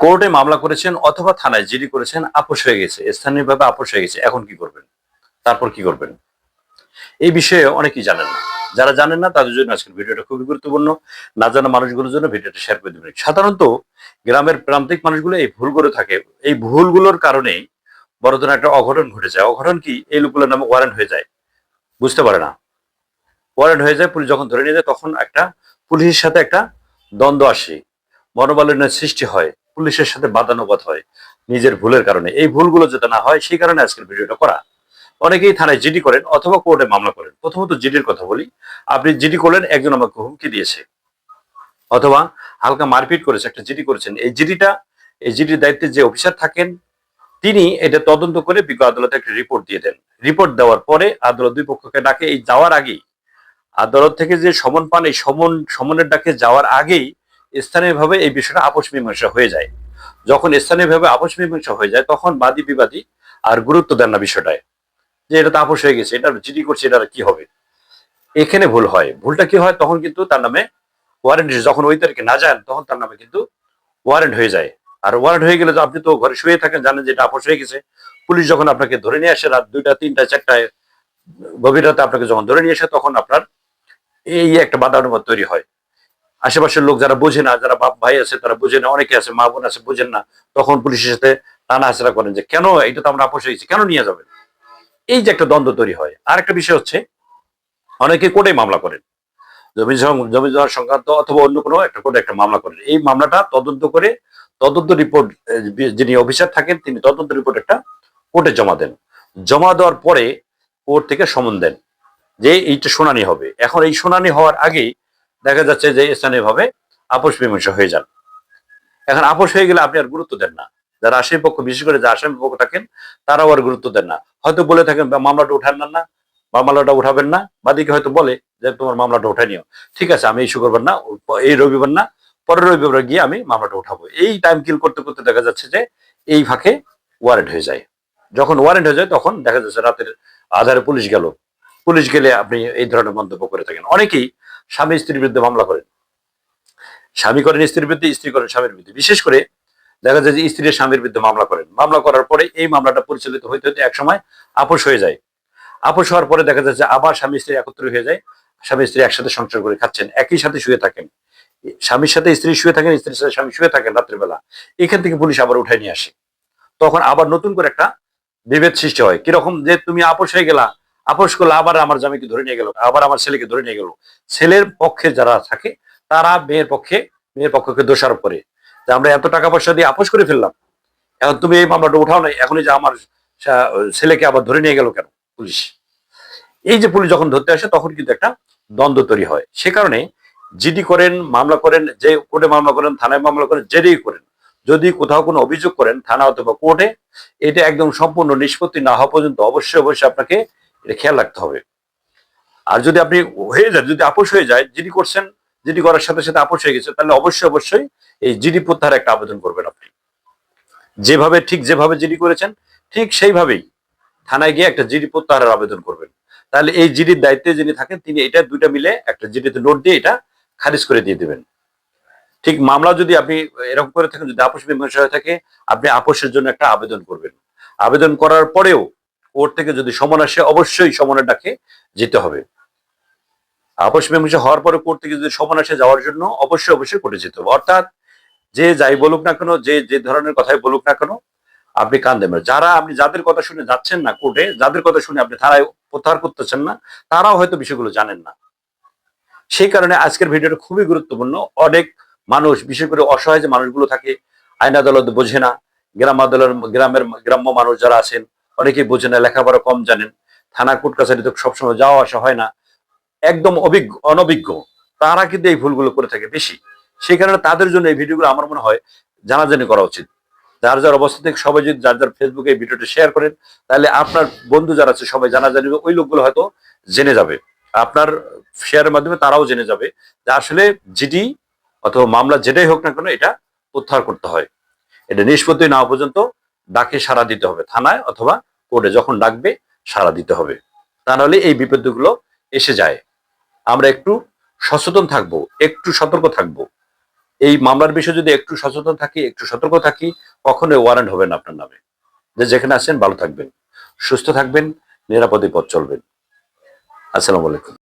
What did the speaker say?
কোর্টে মামলা করেছেন অথবা থানায় জিডি করেছেন, আপোষ হয়ে গেছে। স্থানীয়ভাবে আপোষ হয়ে গেছে। এখন কি করবেন? তারপর কি করবেন? এই বিষয়ে অনেকেই জানেন না। যারা জানেন না, তাদের জন্য আজকের ভিডিওটা খুবই গুরুত্বপূর্ণ। না জানা মানুষগুলোর জন্য ভিডিওটা শেয়ার করে দেবেন। সাধারণত গ্রামের প্রান্তিক মানুষগুলো এই ভুল করে থাকে। এই ভুলগুলোর কারণেই বড় ধরনের একটা অঘটন ঘটে যায়। অঘটন কি? এই লোকগুলোর নামে ওয়ারেন্ট হয়ে যায়। বুঝতে পারে না। ওয়ারেন্ট হয়ে যায়, পুলিশ যখন ধরে নিয়ে যায়, তখন একটা পুলিশের সাথে একটা দ্বন্দ্ব আসে। মনোবলের সৃষ্টি হয়। পুলিশের সাথে বাদানুবাদ হয়, নিজের ভুলের কারণে। এই ভুলগুলো যাতে না হয়, সেই কারণে আজকের ভিডিওটা করা। অনেকেই থানায় জিডি করেন অথবা কোর্টে মামলা করেন। প্রথমত জিডির কথা বলি। আপনি জিডি করলেন, একজন আমাকে হুমকি দিয়েছে। অথবা হালকা মারপিট করেছে, একটা জিডি করেছেন। এই জিডিটা, এই জিডির দায়িত্বে যে অফিসার থাকেন, তিনি এটা তদন্ত করে বিজ্ঞ আদালতে একটা রিপোর্ট দিয়ে দেন। রিপোর্ট দেওয়ার পরে আদালত দুই পক্ষকে ডাকে। এই যাওয়ার আগেই আদালত থেকে যে সমন পান, এই সমন, সমনের ডাকে যাওয়ার আগেই স্থানীয়ভাবে এই বিষয়টা আপোষ মীমাংসা হয়ে যায়। যখন স্থানীয়ভাবে আপোষ মীমাংসা হয়ে যায়, তখন বাদী বিবাদী আর গুরুত্ব দেন না বিষয়টায়। যে এটা তো আপোষ হয়ে গেছে, এটা জিডি করছে, এটা কি হবে? এখানে ভুল হয়। ভুলটা কি হয়? তখন কিন্তু তার নামে ওয়ারেন্ট যখন ওই তারিখে না যান, তখন তার নামে কিন্তু ওয়ারেন্ট হয়ে যায়। আর ওয়ারেন্ট হয়ে গেলে আপনি তো ঘরে শুয়ে থাকেন, জানেন যে এটা আপোষ হয়ে গেছে। পুলিশ যখন আপনাকে ধরে নিয়ে আসে রাত দুইটা, তিনটা, চারটায়, গভীর রাতে আপনাকে যখন ধরে নিয়ে আসে, তখন আপনার এই একটা বাধা অনুবাদ তৈরি হয়। আশেপাশের লোক যারা বোঝে না, যারা বাপ ভাই আছে, তারা বোঝে না, অনেকে আছে, মা বোন আছে, বোঝেন না। তখন পুলিশের সাথে টানা হাসরা করেন যে, কেন? এটা তো আমরা আপোষ হয়েছি। কেন নিয়ে যাবেন? এই যে একটা দ্বন্দ্ব তৈরি হয়। আর একটা বিষয় হচ্ছে, অনেকে কোর্টে মামলা করেন। জমি জমি জমা সংক্রান্ত অথবা অন্য কোনো একটা কোর্টে একটা মামলা করেন। এই মামলাটা তদন্ত করে, তদন্ত রিপোর্ট যিনি অফিসার থাকেন, তিনি তদন্ত রিপোর্ট একটা কোর্টে জমা দেন। জমা দেওয়ার পরে কোর্ট থেকে সমন দেন যে, এইটা শুনানি হবে। এখন এই শুনানি হওয়ার আগেই দেখা যাচ্ছে যে স্থানীয়ভাবে আপোষ মীমাংসা হয়ে যান। এখন আপোষ হয়ে গেলে আপনি আর গুরুত্ব দেন না। যারা আসামি পক্ষ, বিশেষ করে যারা আসামি পক্ষ থাকেন, তারাও আর গুরুত্ব দেন না। হয়তো বলে থাকেন, "বা মামলাটা উঠান না না, মামলাটা উঠাবেন না। বাদিকে হয়তো বলে যে, তোমার মামলাটা উঠাই নিও। ঠিক আছে, আমি এই শুক্রবার না, এই রবিবার না, পরের রবিবার গিয়ে আমি মামলাটা উঠাবো। এই টাইম কিল করতে করতে দেখা যাচ্ছে যে, এই ফাঁকে ওয়ারেন্ট হয়ে যায়। যখন ওয়ারেন্ট হয়ে যায়, তখন দেখা যাচ্ছে রাতের আধারে পুলিশ গেল। পুলিশ গেলে আপনি এই ধরনের মন্তব্য করে থাকেন। অনেকেই স্বামী স্ত্রীর বিরুদ্ধে মামলা করেন। স্বামী করেন স্ত্রীর বিরুদ্ধে, স্ত্রী করেন স্বামীর বিরুদ্ধে। বিশেষ করে দেখা যায় যে স্ত্রীর স্বামীর বিরুদ্ধে মামলা করেন। মামলা করার পরে এই মামলাটা পরিচালিত হইতে হইতে এক সময় আপোষ হয়ে যায়। আপোষ হওয়ার পরে দেখা যাচ্ছে আবার স্বামী স্ত্রী একত্র হয়ে যায়। স্বামী স্ত্রী একসাথে সংসার করে খাচ্ছেন, একই সাথে শুয়ে থাকেন। স্বামীর সাথে স্ত্রী শুয়ে থাকেন, স্ত্রীর সাথে স্বামী শুয়ে থাকেন রাত্রিবেলা। এখান থেকে পুলিশ আবার উঠায় নিয়ে আসে। তখন আবার নতুন করে একটা বিভেদ সৃষ্টি হয়। কীরকম যে তুমি আপোষ হয়ে গেলা আপোষ করলে আবার আমার জামিকে ধরে নিয়ে গেল, আবার আমার ছেলেকে ধরে নিয়ে গেল। ছেলের পক্ষে যারা থাকে, তারা মেয়ের পক্ষে, মেয়ের পক্ষকে দোষারোপ করে। যে আমরা এত টাকা পয়সা দিয়ে আপোষ করে ফেললাম, এখন তুমি এই মামলাটা উঠাও নাই, এখনই যে আমার ছেলেকে আবার ধরে নিয়ে গেল কেন পুলিশ? এই যে পুলিশ যখন ধরতে আসে, তখন কিন্তু একটা দ্বন্দ্ব তৈরি হয়। সে কারণে জিডি করেন, মামলা করেন, যে কোর্টে মামলা করেন, থানায় মামলা করেন যেটাই করেন। যদি কোথাও কোনো অভিযোগ করেন, থানা অথবা কোর্টে, এটা একদম সম্পূর্ণ নিষ্পত্তি না হওয়া পর্যন্ত অবশ্যই অবশ্যই আপনাকে এটা খেয়াল রাখতে হবে। আর যদি আপনি হয়ে যায়, যদি আপোষ হয়ে যায় জিডি করছেন জিডি করার সাথে সাথে আপোষ হয়ে গেছে তাহলে অবশ্যই অবশ্যই এই জিডি প্রত্যাহার একটা আবেদন করবেন আপনি। যেভাবে, ঠিক যেভাবে জিডি করেছেন, ঠিক সেইভাবেই থানায় গিয়ে একটা জিডি প্রত্যাহারের আবেদন করবেন। তাহলে এই জিডির দায়িত্বে যিনি থাকেন, তিনি এটা দুইটা মিলে একটা জিডিতে নোট দিয়ে এটা খারিজ করে দিয়ে দেবেন। ঠিক মামলা যদি আপনি এরকম করে থাকেন, যদি আপোষ মীমাংসা হয়ে থাকে, আপনি আপোষের জন্য একটা আবেদন করবেন। আবেদন করার পরেও কোর্ট থেকে যদি সমন আসে, অবশ্যই সমনের ডাকে যেতে হবে। আপোষ মীমাংসা হওয়ার পরে কোর্ট থেকে যদি সমন আসে যাওয়ার জন্য, অবশ্যই অবশ্যই কোর্টে যেতে হবে। অর্থাৎ যে যাই বলুক না কেন, যে যে ধরনের কথাই বলুক না কেন, আপনি কান দেবেন যারা আপনি যাদের কথা শুনে যাচ্ছেন না কোর্টে, যাদের কথা শুনে আপনি থানায় প্রত্যাহার করতেছেন না, তারাও হয়তো বিষয়গুলো জানেন না। সেই কারণে আজকের ভিডিওটা খুবই গুরুত্বপূর্ণ। অনেক মানুষ, বিশেষ করে অসহায় যে মানুষগুলো থাকে, আইন আদালত বোঝে না, গ্রাম আদালত, গ্রামের গ্রাম্য মানুষ যারা আছেন অনেকেই বোঝে না, লেখাপড়া কম জানেন। থানা কোর্ট কাছারি তো সবসময় যাওয়া আসা হয় না। একদম অভিজ্ঞ, অনভিজ্ঞ। তারা কিন্তু এই ভুলগুলো করে থাকে বেশি। সেই কারণে তাদের জন্য এই ভিডিওগুলো আমার মনে হয় জানাজানি করা উচিত। যার যার অবস্থা থেকে সবাই যদি যার যার ফেসবুকে এই ভিডিওটা শেয়ার করেন, তাহলে আপনার বন্ধু যারা আছে সবাই জানা জানিবে, ওই লোকগুলো হয়তো জেনে যাবে। আপনার শেয়ারের মাধ্যমে তারাও জেনে যাবে যে আসলে জিডি অথবা মামলা যেটাই হোক না কেন এটা প্রত্যাহার করতে হয়। এটা নিষ্পত্তি না পর্যন্ত ডাকে সাড়া দিতে হবে থানায় অথবা কোর্টে যখন ডাকবে সাড়া দিতে হবে। তা নাহলে এই বিপদগুলো এসে যায়। আমরা একটু সচেতন থাকব, একটু সতর্ক থাকব। এই মামলার বিষয়ে যদি একটু সচেতন থাকি, একটু সতর্ক থাকি, কখনোই ওয়ারেন্ট হবে না আপনার নামে। যে যেখানে আছেন, ভালো থাকবেন, সুস্থ থাকবেন, নিরাপদে পথ চলবেন। আসসালামু আলাইকুম।